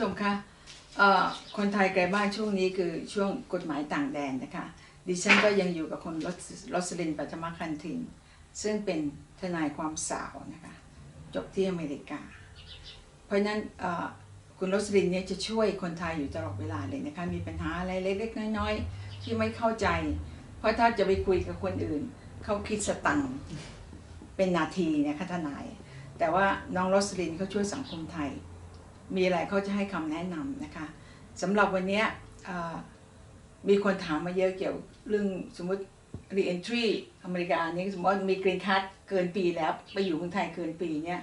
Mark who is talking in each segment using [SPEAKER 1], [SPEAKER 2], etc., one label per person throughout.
[SPEAKER 1] ชมคะเอ่อคนไทยไกลบ้านช่วงนี้คือช่วงกฎหมายต่างแดนนะคะ ดิฉันก็ยังอยู่กับคนรสรสลินปัทมคันทิน ซึ่งเป็นทนายความสาวนะคะจบที่อเมริกา เพราะฉะนั้นเอ่อคุณรสลินเนี่ยจะช่วยคนไทยอยู่ตลอดเวลาเลยนะคะมีปัญหาอะไรเล็กๆน้อยๆที่ไม่เข้าใจ เพราะถ้าจะไปคุยกับคนอื่น เขาคิดสตังค์เป็นนาทีนะคะทนาย แต่ว่าน้องรสลินเขาช่วยสังคมไทย มีอะไรเขาจะให้คำแนะนำนะคะสำหรับวันเนี้ยเอ่อมีคนถามมาเยอะเกี่ยวเรื่องสมมติ re-entry อเมริกานี่สมมติว่ามีกรีนคั r เกินปีแล้ว ไปอยู่เมืองไทยเกินปีเนี่ย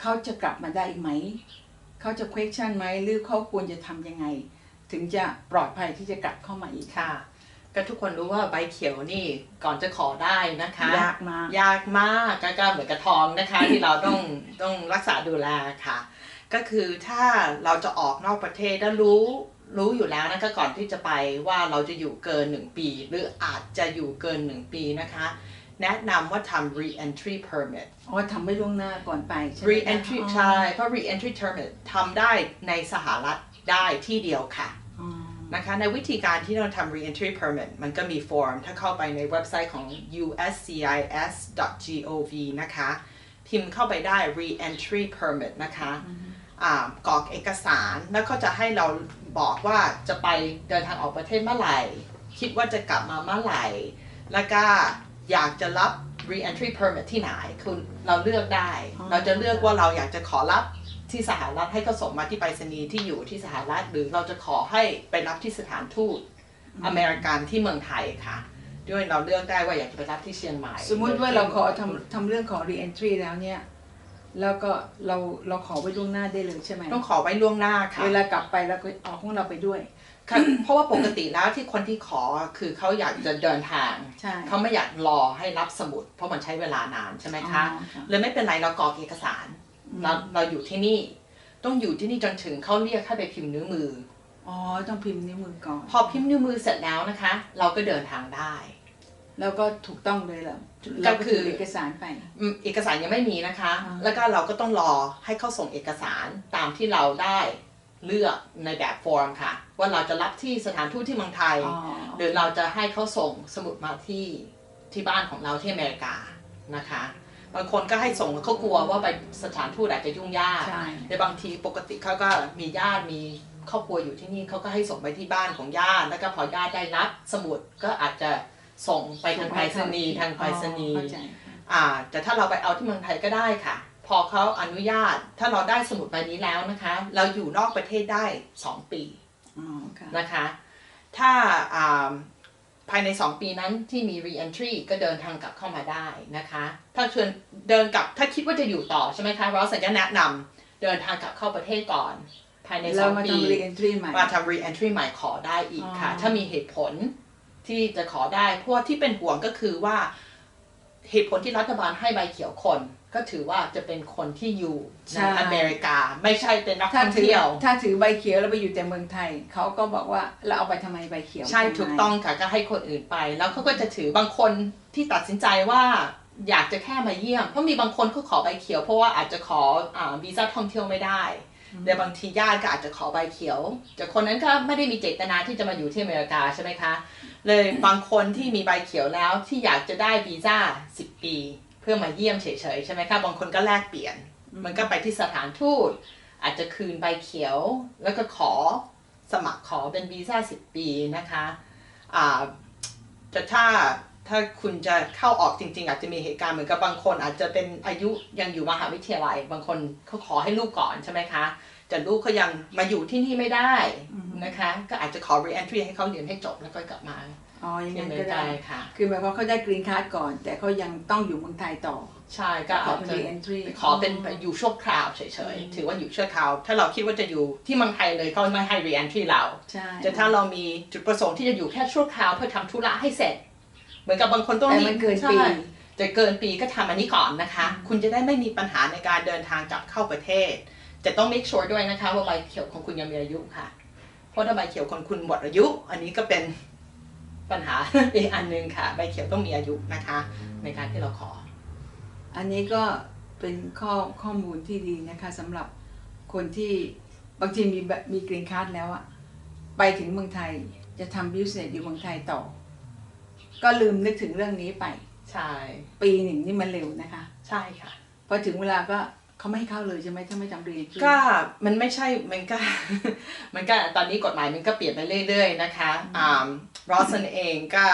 [SPEAKER 1] เขาจะกลับมาได้อีกไหม เขาจะ question ไหมหรือเขาควรจะทำยังไง ถึงจะปลอดภัยที่จะกลับเข้ามาอีก
[SPEAKER 2] ค่ะ ก็ทุกคนรู้ว่าใบเขียวนี่ก่อนจะขอได้นะคะ
[SPEAKER 1] ยากมาก
[SPEAKER 2] ยากมากก็ก็เหมือนกับทองนะคะ ที่เราต้องต้องรักษาดูแลค่ะ ก็คือถ้าเราจะออกนอกประเทศแล้วรู้รู้อยู่แล้วนะคะก่อนที่จะไปว่าเราจะอยู่เกิน 1 ปี หรืออาจจะอยู่เกิน 1 ปีนะคะ แนะนำว่าทำ re-entry permit
[SPEAKER 1] อ๋อทำไว้ล่วงหน้าก่อนไปใช่ไหมคะ
[SPEAKER 2] re-entry
[SPEAKER 1] อ๋อ
[SPEAKER 2] ใช่เพราะ re-entry permit ทำได้ในสหรัฐได้ที่เดียวค่ะ
[SPEAKER 1] อ๋อ
[SPEAKER 2] นะคะในวิธีการที่เราทำ reentry permit มันก็มีฟอร์ม ถ้าเข้าไปในเว็บไซต์ของ uscis.gov นะคะ พิมพ์เข้าไปได้ reentry permit นะคะอ่า กรอกเอกสารแล้วก็จะให้เราบอกว่าจะไปเดินทางออกประเทศเมื่อไหร่ คิดว่าจะกลับมาเมื่อไหร่ แล้วก็อยากจะรับ reentry permit ที่ไหนคือเราเลือกได้
[SPEAKER 1] อ๋อ
[SPEAKER 2] เราจะเลือกว่าเราอยากจะขอรับที่สหรัฐให้เขาส่งมาที่ไปรษณีย์ที่อยู่ที่สหรัฐ หรือเราจะขอให้ไปรับที่สถานทูตอเมริกันที่เมืองไทยค่ะ ด้วยเราเลือกได้ว่าอยากจะไปรับที่เชียงใหม่
[SPEAKER 1] สมมุติว่าเราขอทำทำเรื่องของ re-entry แล้วเนี่ย แล้วก็เราเราขอไว้ล่วงหน้าได้เลยใช่ไหม
[SPEAKER 2] ต้องขอไว้ล่วงหน้าค่ะ
[SPEAKER 1] เวลากลับไปแล้วก็เอาของเราไปด้วย
[SPEAKER 2] ค่ะเพราะว่าปกติแล้วที่คนที่ขอคือเขาอยากจะเดินทาง
[SPEAKER 1] ใช่
[SPEAKER 2] เขาไม่อยากรอให้รับสมุด เพราะมันใช้เวลานานใช่ไหมคะ
[SPEAKER 1] อ๋อค่ะ
[SPEAKER 2] เลยไม่เป็นไรเรากรอกเอกสารเราเราอยู่ที่นี่ ต้องอยู่ที่นี่จนถึงเขาเรียกให้ไปพิมพ์นิ้วมือ
[SPEAKER 1] อ๋อต้องพิมพ์นิ้วมือก่อน
[SPEAKER 2] พอพิมพ์นิ้วมือเสร็จแล้วนะคะ เราก็เดินทางได้
[SPEAKER 1] แล้วก็ถูกต้องเลยเหรอ
[SPEAKER 2] ก็
[SPEAKER 1] เราก็
[SPEAKER 2] คื
[SPEAKER 1] คืออเอกสารไป
[SPEAKER 2] อืมเอกสารยังไม่มีนะคะ
[SPEAKER 1] อ่า
[SPEAKER 2] แล้วก็เราก็ต้องรอให้เขาส่งเอกสารตามที่เราได้เลือกในแบบฟอร์มค่ะ ว่าเราจะรับที่สถานทูตที่เมืองไทย
[SPEAKER 1] อ๋อ
[SPEAKER 2] หรือเราจะให้เขาส่งสมุดมาที่ที่บ้านของเราที่อเมริกานะคะบางคนก็ให้ส่งเขากลัวว่าไปสถานทูตอาจจะยุ่งยาก
[SPEAKER 1] ใช่
[SPEAKER 2] ในบางทีปกติเขาก็มีญาติมีครอบครัวอยู่ที่นี่เขาก็ให้ส่งไปที่บ้านของญาติแล้วก็พอญาติได้รับสมุดก็อาจจะ ส่งไปทางไปรษณีย์ทางไปรษณี
[SPEAKER 1] อ๋อ
[SPEAKER 2] ย์
[SPEAKER 1] เข้าใจค่ะ
[SPEAKER 2] อ่าแต่ถ้าเราไปเอาที่เมืองไทยก็ได้ค่ะ พอเขาอนุญาตถ้าเราได้สมุดใบนี้แล้วนะคะ เราอยู่นอกประเทศได้ 2 ปี
[SPEAKER 1] อ๋อค่ะ
[SPEAKER 2] นะคะ ถ้าอ่าภายใน 2 ปีนั้นที่มี re-entry ก็เดินทางกลับเข้ามาได้นะคะ ถ้าชวนเดินกลับถ้าคิดว่าจะอยู่ต่อใช่ไหมคะเราสัญญาแนะนำเดินทางกลับเข้าประเทศก่อน ภายใน
[SPEAKER 1] เรามา
[SPEAKER 2] 2ปี
[SPEAKER 1] ทำ re-entry ใหม่
[SPEAKER 2] มาทำ re-entry ใหม่ขอได้อีกค่ะ
[SPEAKER 1] อ๋อ
[SPEAKER 2] ถ้ามีเหตุผล ที่จะขอได้เพราะว่าที่เป็นห่วงก็คือว่าเหตุผลที่รัฐบาลให้ใบเขียวคน ก็ถือว่าจะเป็นคนที่อยู่ในอเมริกา ไม่ใช่เป็นนัก
[SPEAKER 1] ถ้า
[SPEAKER 2] ท่อง
[SPEAKER 1] ถือ
[SPEAKER 2] เที่ยว
[SPEAKER 1] ถ้าถือใบเขียวแล้วไปอยู่แต่เมืองไทยเขาก็บอกว่าเราเอาไปทำไมใบเขียว
[SPEAKER 2] ใช่
[SPEAKER 1] ไหม
[SPEAKER 2] ถูกต้องค่ะก็ให้คนอื่นไป แล้วเขาก็จะถือบางคนที่ตัดสินใจว่าอยากจะแค่มาเยี่ยม เพราะมีบางคนเขาขอใบเขียว เพราะว่าอาจจะขออ่าวีซ่าท่องเที่ยวไม่ได้แต่บางทีญาติก็อาจจะขอใบเขียว แต่คนนั้นก็ไม่ได้มีเจตนาที่จะมาอยู่ที่อเมริกาใช่ไหมคะ เลยบางคนที่มีใบเขียวแล้วที่อยากจะได้วีซ่า10ปี เพื่อมาเยี่ยมเฉยๆใช่ไหมคะบางคนก็แลกเปลี่ยน มันก็ไปที่สถานทูตอาจจะคืนใบเขียว แล้วก็ขอสมัครขอเป็นวีซ่า10ปีนะคะอ่าแต่ถ้าถ้าคุณจะเข้าออกจริง ๆ อาจจะมีเหตุการณ์เหมือนกับบางคนอาจจะเป็นอายุยังอยู่มหาวิทยาลัย บางคนเขาขอให้ลูกก่อนใช่ไหมคะ แต่ลูกเขายังมาอยู่ที่นี่ไม่ได้นะคะ ก็อาจจะขอ re-entry ให้เขาเรียนให้จบแล้วก็กลับมา
[SPEAKER 1] อ๋ออย่าง
[SPEAKER 2] ที่
[SPEAKER 1] นั้
[SPEAKER 2] อนเม
[SPEAKER 1] ก็
[SPEAKER 2] ริกา
[SPEAKER 1] ได้
[SPEAKER 2] ค่ะ
[SPEAKER 1] คือหมายความเขาได้กรีนคั r ก่อน แต่เขายังต้องอยู่เมืองไทยต่อ
[SPEAKER 2] ใช่ก็
[SPEAKER 1] ขอ
[SPEAKER 2] เอา
[SPEAKER 1] เป็น
[SPEAKER 2] เป็น
[SPEAKER 1] re-entry
[SPEAKER 2] ขอเป็นอยู่ชั่วคราวเฉยๆ ถือว่าอยู่ชั่วคราว ถ้าเราคิดว่าจะอยู่ที่เมืองไทยเลยก็ไม่ให้ re-entry เรา
[SPEAKER 1] ใช่
[SPEAKER 2] แต่ถ้าเรามีจุดประสงค์ที่จะอยู่แค่ชั่วคราวเพื่อทำธุระให้เสร็จ เหมือนกับบางคนต้อง
[SPEAKER 1] แต่
[SPEAKER 2] รีบ
[SPEAKER 1] มันเกิน
[SPEAKER 2] ใช่
[SPEAKER 1] ปี
[SPEAKER 2] จะเกินปีก็ทำอันนี้ก่อนนะคะ คุณจะได้ไม่มีปัญหาในการเดินทางกลับเข้าประเทศ แต่ต้อง make sure ด้วยนะคะว่าใบเขียวของคุณยังมีอายุค่ะ เพราะถ้าใบเขียวของคุณหมดอายุ อันนี้ก็เป็นปัญหาอีกอันหนึงค่ะ ใบเขียวต้องมีอายุนะคะ ในการที่เราขอ
[SPEAKER 1] อันนี้ก็เป็นข้อข้อมูลที่ดีนะคะสำหรับคนที่บางทีมีแบบมีกรีนคาร์ดแล้วอะไปถึงเมืองไทยจะทำบิสเนสอยู่เมืองไทยต่อ ก็ลืมนึกถึงเรื่องนี้ไป
[SPEAKER 2] ใช่
[SPEAKER 1] ปีหนึ่งนี่มันเร็วนะคะ
[SPEAKER 2] ใช่ค่ะ
[SPEAKER 1] พอถึงเวลาก็ เขาไม่ให้เข้าเลยใช่ไหมถ้าไม่จำเรียน
[SPEAKER 2] ก็มันไม่ใช่มันก็มันก็ตอนนี้กฎหมายมันก็เปลี่ยนไปเรื่อยๆนะคะอ่ารอสันเองก็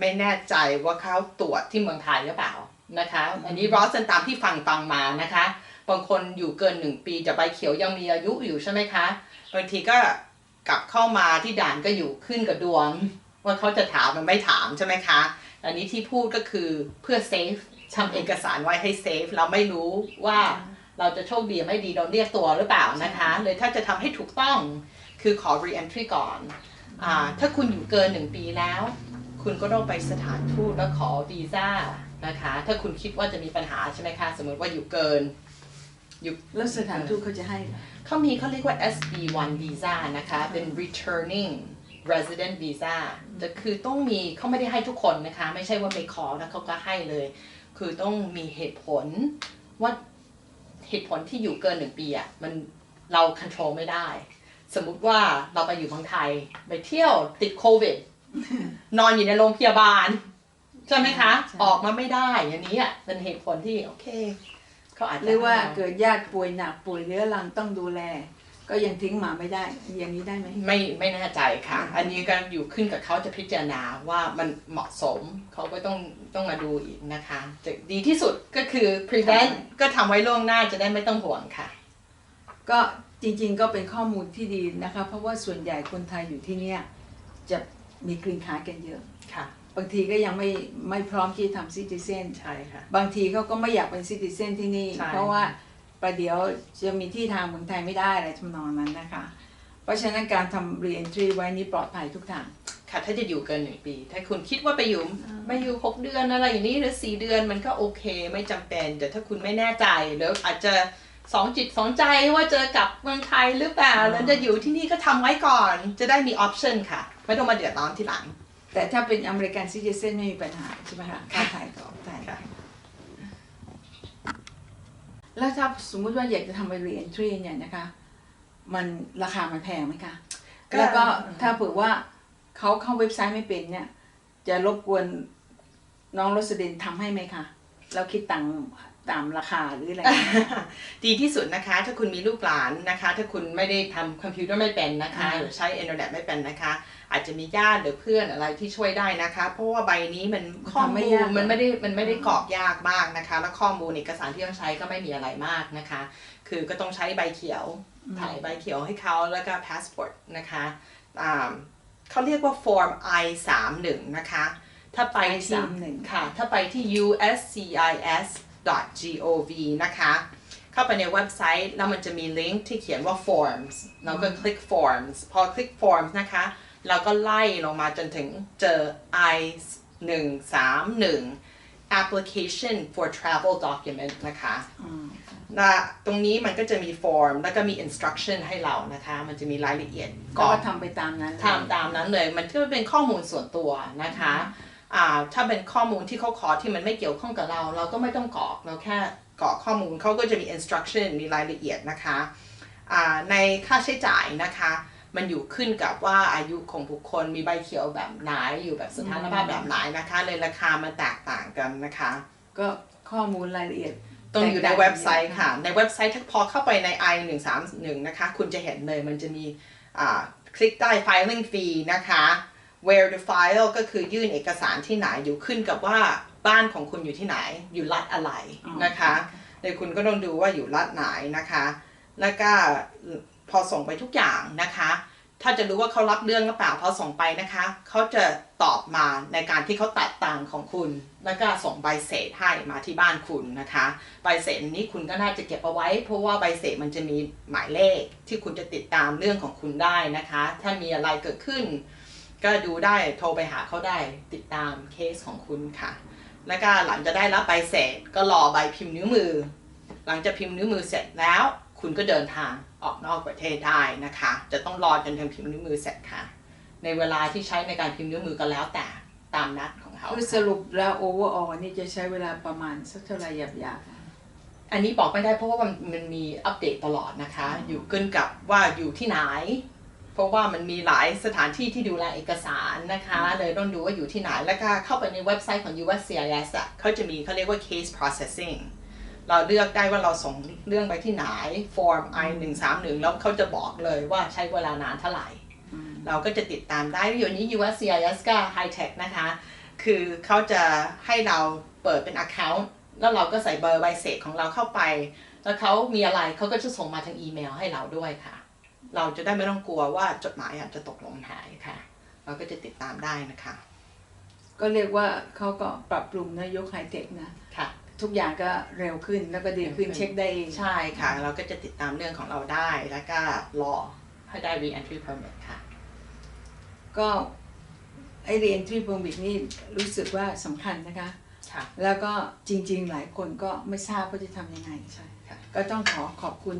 [SPEAKER 2] ไม่แน่ใจว่าเขาตรวจที่เมืองไทยหรือเปล่านะคะ อันนี้รอสันตามที่ฟังฟังมานะคะบางคนอยู่เกินหนึ่งปีแต่ใบเขียวยังมีอายุอยู่ใช่ไหมคะบางทีก็กลับเข้ามาที่ด่านก็อยู่ขึ้นกับดวง ว่าเขาจะถามมันไม่ถามใช่ไหมคะ อันนี้ที่พูดก็คือเพื่อเซฟทำเอกสารไว้ให้เซฟเราไม่รู้ว่า เราจะโชคดีไม่ดีโดนเรียกตัวหรือเปล่านะคะ เลยถ้าจะทำให้ถูกต้องคือขอ re-entry ก่อนอ่าถ้าคุณอยู่เกินหนึ่งปีแล้ว คุณก็ต้องไปสถานทูตแล้วขอวีซ่านะคะ ถ้าคุณคิดว่าจะมีปัญหาใช่ไหมคะ สมมติว่าอยู่เกิน
[SPEAKER 1] แล้วสถานทูตเขาจะให้เหรอ
[SPEAKER 2] เขามีเขาเรียกว่า SB1 visa นะคะ เป็น returning resident visa จะคือต้องมีเขาไม่ได้ให้ทุกคนนะคะ ไม่ใช่ว่าไปขอแล้วเขาก็ให้เลย คือต้องมีเหตุผลว่า เหตุผลที่อยู่เกินหนึ่งปีอะมันเรา control ไม่ได้ สมมุติว่าเราไปอยู่เมืองไทย ไปเที่ยวติดโควิด นอนอยู่ในโรงพยาบาล ใช่ไหมคะ ออกมาไม่ได้อย่างนี้อะเป็นเหตุผลที่โอเคเขาอาจจะ
[SPEAKER 1] หรือว่า
[SPEAKER 2] ให้เเกิ
[SPEAKER 1] ดญาติป่วยหนักป่วยเรื้อรังต้องดูแล ก็ยังทิ้งหมาไม่ได้อย่างนี้ได้ไหม
[SPEAKER 2] ไม่ไม่แน่ใจค่ะ อันนี้ก็อยู่ขึ้นกับเขาจะพิจารณาว่ามันเหมาะสมเขาก็ต้องต้องมาดูอีกนะคะแต่ดีที่สุดก็คือ prevent ก็ทำไว้ล่วงหน้าจะได้ไม่ต้องห่วงค่ะ
[SPEAKER 1] ก็จริงๆก็เป็นข้อมูลที่ดีนะคะ เพราะว่าส่วนใหญ่คนไทยอยู่ที่เนี่ยจะมีกรีนคาร์ดกันเยอะ
[SPEAKER 2] ค่ะ
[SPEAKER 1] บางทีก็ยังไม่ไม่พร้อมที่จะทำซิติเซน
[SPEAKER 2] ใช่ค่ะ
[SPEAKER 1] บางทีเขาก็ไม่อยากเป็นซิติเซนที่นี่
[SPEAKER 2] ใช่
[SPEAKER 1] เพราะว่า ประเดี๋ยวจะมีที่ทางเมืองไทยไม่ได้อะไรทำนองนั้นนะคะ เพราะฉะนั้นการทำ re-entry ไว้นี่ปลอดภัยทุกทาง
[SPEAKER 2] ค่ะ ถ้าจะอยู่เกินหนึ่งปี ถ้าคุณคิดว่าไปอยู่ไม่อยู่หกเดือนอะไรอย่างนี้หรือสี่เดือนมันก็โอเค ไม่จำเป็น แต่ถ้าคุณไม่แน่ใจหรืออาจจะสองจิตสองใจว่าจะกลับเมืองไทยหรือเปล่าแล้วจะอยู่ที่นี่ก็ทำไว้ก่อน จะได้มีออปชันค่ะ ไม่ต้องมาเดือดร้อนทีหลัง
[SPEAKER 1] แต่ถ้าเป็นอเมริกันซิติเซนไม่มีปัญหาใช่ไหมคะเข้าไทยก็ออกไทย
[SPEAKER 2] ค่ะ
[SPEAKER 1] แล้วถ้าสมมุติว่าอยากจะทำไป re-entry เนี่ยนะคะ มันราคามันแพงไหมคะ
[SPEAKER 2] ก็
[SPEAKER 1] แล้วก็ถ้าเผื่อว่าเขาเข้าเว็บไซต์ไม่เป็นเนี่ย จะรบกวนน้องรสดินทำให้ไหมคะเราคิดตังค์ ตามราคาหรืออะไร
[SPEAKER 2] ดีที่สุดนะคะ ถ้าคุณมีลูกหลานนะคะ ถ้าคุณไม่ได้ทำคอมพิวเตอร์ไม่เป็นนะคะ
[SPEAKER 1] อ่า
[SPEAKER 2] หรือใช้อินเทอร์เน็ตไม่เป็นนะคะ อาจจะมีญาติหรือเพื่อนอะไรที่ช่วยได้นะคะ เพราะว่าใบนี้มันข้อมูลมันไม่ได้มันไม่ได้กรอกยากมากนะคะ แล้วข้อมูลเอกสารที่ต้องใช้ก็ไม่มีอะไรมากนะคะ คือก็ต้องใช้ใบเขียว ถ่ายใบเขียวให้เขาแล้วก็พาสปอร์ตนะคะอ่าเขาเรียกว่า form I 3 1นะคะ ถ้าไปที่
[SPEAKER 1] I31
[SPEAKER 2] ค่ะ ถ้าไปที่ uscis.gov นะคะ เข้าไปในเว็บไซต์ แล้วมันจะมีลิงก์ที่เขียนว่า forms เราก็คลิก forms พอคลิก forms นะคะ เราก็ไล่ลงมาจนถึงเจอ I 1 3 1 application for travel document นะคะ
[SPEAKER 1] อืม
[SPEAKER 2] นะตรงนี้มันก็จะมี form แล้วก็มี instruction ให้เรานะคะ มันจะมีรายละเอียด
[SPEAKER 1] ก็
[SPEAKER 2] ก่อน
[SPEAKER 1] ทำไปตามนั้น
[SPEAKER 2] ทำตามนั้นเลย มันก็เป็นข้อมูลส่วนตัวนะคะอ่า ถ้าเป็นข้อมูลที่เขาขอที่มันไม่เกี่ยวข้องกับเรา เราก็ไม่ต้องกรอกเราแค่กรอกข้อมูลเขาก็จะมี instruction มีรายละเอียดนะคะอ่าในค่าใช้จ่ายนะคะ มันอยู่ขึ้นกับว่าอายุของบุคคลมีใบเขียวแบบไหนอยู่แบบสถานภาพแบบไหนนะคะเลยราคามันแตกต่างกันนะคะ
[SPEAKER 1] ก็ข้อมูลรายละเอียด
[SPEAKER 2] ต้องอยู่ใน
[SPEAKER 1] แตกต่าง
[SPEAKER 2] เว็บไซต์
[SPEAKER 1] กัน
[SPEAKER 2] ค่ะ ในเว็บไซต์ถ้าพอเข้าไปใน i 1 3 1นะคะ คุณจะเห็นเลยมันจะมีอ่าคลิกได้ filing fee นะคะ where to file ก็คือยื่นเอกสารที่ไหนอยู่ขึ้นกับว่าบ้านของคุณอยู่ที่ไหน อยู่รัฐอะไร
[SPEAKER 1] อ๋อ
[SPEAKER 2] นะคะเดี๋ยวคุณก็ต้องดูว่าอยู่รัฐไหนนะคะ แล้วก็พอส่งไปทุกอย่างนะคะ ถ้าจะรู้ว่าเขารับเรื่องหรือเปล่าพอส่งไปนะคะ เขาจะตอบมาในการที่เขาตัดตังค์ของคุณ แล้วก็ส่งใบเสร็จให้มาที่บ้านคุณนะคะ ใบเสร็จนี้คุณก็น่าจะเก็บเอาไว้ เพราะว่าใบเสร็จมันจะมีหมายเลขที่คุณจะติดตามเรื่องของคุณได้นะคะ ถ้ามีอะไรเกิดขึ้น ก็ดูได้โทรไปหาเขาได้ติดตามเคสของคุณค่ะ แล้วก็หลังจะได้รับใบเสร็จก็รอใบพิมพ์นิ้วมือ หลังจากพิมพ์นิ้วมือเสร็จแล้ว คุณก็เดินทางออกนอกประเทศได้นะคะ จะต้องรอจนถึงพิมพ์นิ้วมือเสร็จค่ะ ในเวลาที่ใช้ในการพิมพ์นิ้วมือก็แล้วแต่ตามนัดของเขา
[SPEAKER 1] คือสรุปแล้ว overall นี่จะใช้เวลาประมาณสักเท่าไหร่หยาบๆ
[SPEAKER 2] อันนี้บอกไม่ได้เพราะว่ามันมันมีอัปเดตตลอดนะคะ อยู่ขึ้นกับว่าอยู่ที่ไหน เพราะว่ามันมีหลายสถานที่ที่ดูแลเอกสารนะคะ เลยต้องดูว่าอยู่ที่ไหน แล้วก็เข้าไปในเว็บไซต์ของ USCIS อะเขาจะมีเขาเรียกว่า case processing เราเลือกได้ว่าเราส่งเรื่องไปที่ไหน form I 1 3 1แล้วเขาจะบอกเลยว่าใช้เวลานานเท่าไหร่ เราก็จะติดตามได้เดี๋ยวนี้ USCIS ก็ high tech นะคะ คือเขาจะให้เราเปิดเป็น account แล้วเราก็ใส่เบอร์ใบเสร็จของเราเข้าไป แล้วเขามีอะไรเขาก็จะส่งมาทางอีเมลให้เราด้วยค่ะ เราจะได้ไม่ต้องกลัวว่าจดหมายอาจจะตกหล่นหายค่ะ เราก็จะติดตามได้นะคะ
[SPEAKER 1] ก็เรียกว่าเขาก็ปรับปรุงนะยกไฮเทคนะ
[SPEAKER 2] ค่ะ
[SPEAKER 1] ทุกอย่างก็เร็วขึ้นแล้วก็ดีขึ้น
[SPEAKER 2] เร็วขึ้น
[SPEAKER 1] เช็คได้เอง
[SPEAKER 2] ใช่ค่ะ เราก็จะติดตามเรื่องของเราได้แล้วก็รอให้ได้ re-entry permit ค่ะ
[SPEAKER 1] ก็ไอเรียนทรีพงบิกนี่รู้สึกว่าสำคัญนะคะ
[SPEAKER 2] ค่ะ
[SPEAKER 1] แล้วก็จริงๆ หลายคนก็ไม่ทราบว่าจะทำยังไง
[SPEAKER 2] ใช่ค่ะ
[SPEAKER 1] ก็ต้องขอขอบคุณ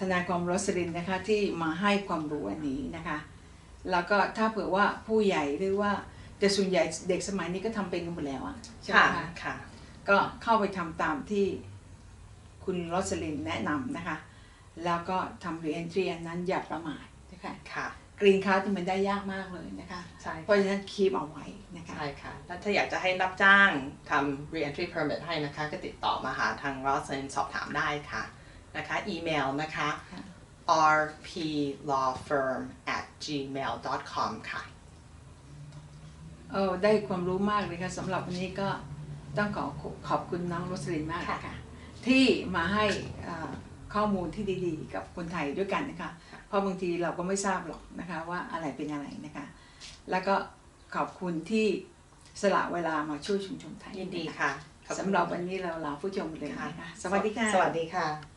[SPEAKER 1] ทนายความรสลินนะคะที่มาให้ความรู้อันนี้นะคะ แล้วก็ถ้าเผื่อว่าผู้ใหญ่หรือว่าแต่ส่วนใหญ่เด็กสมัยนี้ก็ทำเป็นกันหมดแล้วอะใช่ไหม
[SPEAKER 2] ค่ะ
[SPEAKER 1] คะ
[SPEAKER 2] ค่ะ
[SPEAKER 1] ก็เข้าไปทำตามที่คุณรสลินแนะนำนะคะ แล้วก็ทำรีเอนทรีอันนั้นอย่าประมาทนะคะ
[SPEAKER 2] ค่ะ
[SPEAKER 1] กรีนคาร์ที่มันได้ยากมากเลยนะคะ
[SPEAKER 2] ใช่
[SPEAKER 1] เพราะฉะนั้นคีบเอาไว้นะคะ
[SPEAKER 2] ใช่ค่ะแล้วถ้าอยากจะให้รับจ้างทำ re-entry permit ให้นะคะ ก็ติดต่อมาหาทาง r o s l i n สอบถามได้ค่ะ นะคะอีเมลนะคะ
[SPEAKER 1] ค่ะ
[SPEAKER 2] rplawfirm at gmail com ค่ะ
[SPEAKER 1] เออได้ความรู้มากเลยค่ะสำหรับวันนี้ก็ต้องขอขอบคุณน้องโรสลินมาก
[SPEAKER 2] ค่ะ
[SPEAKER 1] ค่ะที่มาให้เอ่อข้อมูลที่ดีๆ กับคนไทยด้วยกันนะคะ เพราะบางทีเราก็ไม่ทราบหรอกนะคะว่าอะไรเป็นอะไรนะคะ แล้วก็ขอบคุณที่สละเวลามาช่วยชุมชนไทย
[SPEAKER 2] ยินดีะ
[SPEAKER 1] คะ
[SPEAKER 2] ค่ะขอบคุณ
[SPEAKER 1] สำหรับวันนี้เราลาผู้ชมเลยนะคะสวัสดีค่ะ
[SPEAKER 2] สวัสดีค่ะ